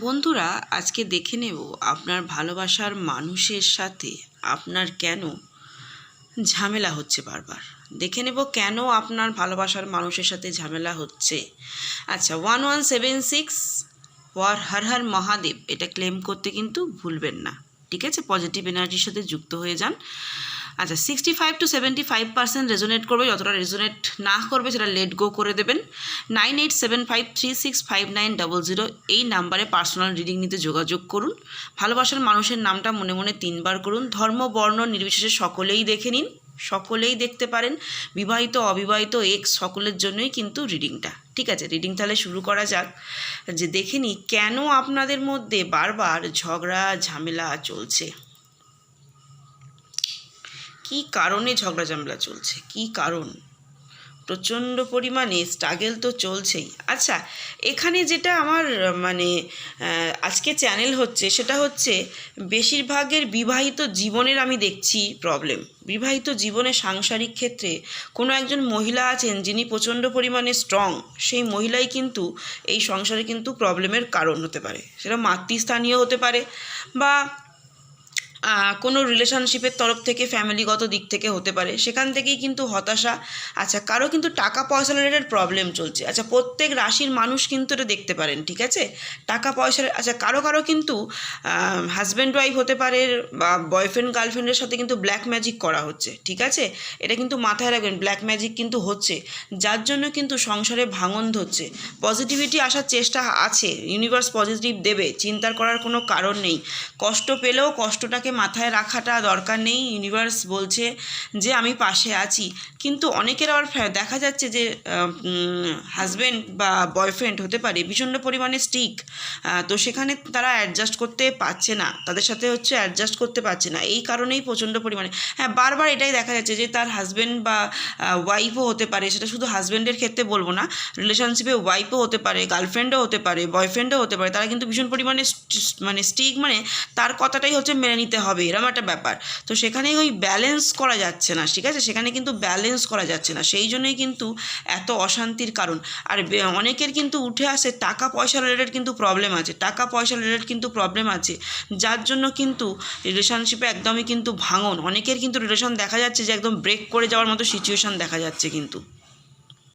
বন্ধুরা, আজকে দেখে নেব আপনার ভালোবাসার মানুষের সাথে আপনার কেন ঝামেলা হচ্ছে বারবার। দেখে নেব কেন আপনার ভালোবাসার মানুষের সাথে ঝামেলা হচ্ছে। আচ্ছা ওয়ান ওয়ান সেভেন সিক্স ওয়ার হর হর মহাদেব, এটা ক্লেম করতে কিন্তু ভুলবেন না। ঠিক আছে? পজিটিভ এনার্জির সাথে যুক্ত হয়ে যান। আচ্ছা sixty five to seventy five percent resonate করবে, যতটা রেজোনেট না করবে সেটা লেট গো করে দেবেন। Nine eight seven five three six five nine double zero এই নাম্বারে পার্সোনাল রিডিং নিতে যোগাযোগ করুন। ভালোবাসার মানুষের নামটা মনে মনে তিনবার করুন। ধর্ম, বর্ণ, নির্বিশেষে সকলেই দেখে নিন, সকলেই দেখতে পারেন। বিবাহিত, অবিবাহিত এক্স সকলের জন্যই কিন্তু রিডিংটা ঠিক আছে রিডিং তাহলে শুরু করা যাক। যে দেখে নিই, কেন আপনাদের মধ্যে বারবার ঝগড়া, ঝামেলা চলছে? কি কারণে ঝগড়া ঝামেলা চলছে? কি কারণ? প্রচণ্ড পরিমাণে স্ট্রাগেল তো চলছেই। আচ্ছা এখানে যেটা আমার মানে আজকে চ্যানেল হচ্ছে সেটা হচ্ছে বেশিরভাগের বিবাহিত জীবনের আমি দেখছি প্রবলেম বিবাহিত জীবনে সাংসারিক ক্ষেত্রে কোনো একজন মহিলা আছেন যিনি প্রচণ্ড পরিমাণে স্ট্রং সেই মহিলাই কিন্তু এই সংসারে কিন্তু প্রবলেমের কারণ হতে পারে। সেটা মাতৃস্থানীয় হতে পারে বা কোনো রিলেশনশিপের তরফ থেকে ফ্যামিলিগত দিক থেকে হতে পারে। সেখান থেকেই কিন্তু হতাশা। আচ্ছা কারও কিন্তু টাকা পয়সা রিলেটেড প্রবলেম চলছে। আচ্ছা প্রত্যেক রাশির মানুষ কিন্তু এটা দেখতে পারেন, ঠিক আছে? টাকা পয়সা আচ্ছা কারও কারও কিন্তু হাজব্যান্ড ওয়াইফ হতে পারে বা বয়ফ্রেন্ড গার্লফ্রেন্ডের সাথে কিন্তু ব্ল্যাক ম্যাজিক করা হচ্ছে, ঠিক আছে? এটা কিন্তু মাথায় রাখবেন ব্ল্যাক ম্যাজিক কিন্তু হচ্ছে। যার জন্য কিন্তু সংসারে ভাঙন ধরছে। পজিটিভিটি আসার চেষ্টা আছে। ইউনিভার্স পজিটিভ দেবে। চিন্তার করার কোনো কারণ নেই। কষ্ট পেলেও কষ্টটাকে মাথায় রাখাটা দরকার নেই। ইউনিভার্স বলছে যে, আমি পাশে আছি। কিন্তু অনেকের আবার দেখা যাচ্ছে যে হাজব্যান্ড বা বয়ফ্রেন্ড হতে পারে, ভীষণ পরিমাণে স্টিক তো সেখানে তারা অ্যাডজাস্ট করতে পারছে না। তাদের সাথে হচ্ছে অ্যাডজাস্ট করতে পারছে না। এই কারণেই প্রচণ্ড পরিমাণে। হ্যাঁ বারবার এটাই দেখা যাচ্ছে যে, তার হাজব্যান্ড বা ওয়াইফও হতে পারে। সেটা শুধু হাজব্যান্ডের ক্ষেত্রে বলব না রিলেশনশিপে ওয়াইফও হতে পারে গার্লফ্রেন্ডও হতে পারে বয়ফ্রেন্ডও হতে পারে। তারা কিন্তু ভীষণ পরিমাণে মানে স্টিক মানে তার কথাটাই হচ্ছে মেনে নিতে হবে এরকম একটা ব্যাপার। তো সেখানে ওই ব্যালেন্স করা যাচ্ছে না, ঠিক আছে? সেখানে কিন্তু ব্যালেন্স করা যাচ্ছে না। সেই জন্যই কিন্তু এত অশান্তির কারণ। আর অনেকের কিন্তু উঠে আসে টাকা পয়সা রিলেটেড কিন্তু প্রবলেম আছে। টাকা পয়সা রিলেটেড কিন্তু প্রবলেম আছে, যার জন্য কিন্তু রিলেশনশিপে একদমই কিন্তু ভাঙন। অনেকের কিন্তু রিলেশন দেখা যাচ্ছে যে, একদম ব্রেক করে যাওয়ার মতো সিচুয়েশন দেখা যাচ্ছে কিন্তু।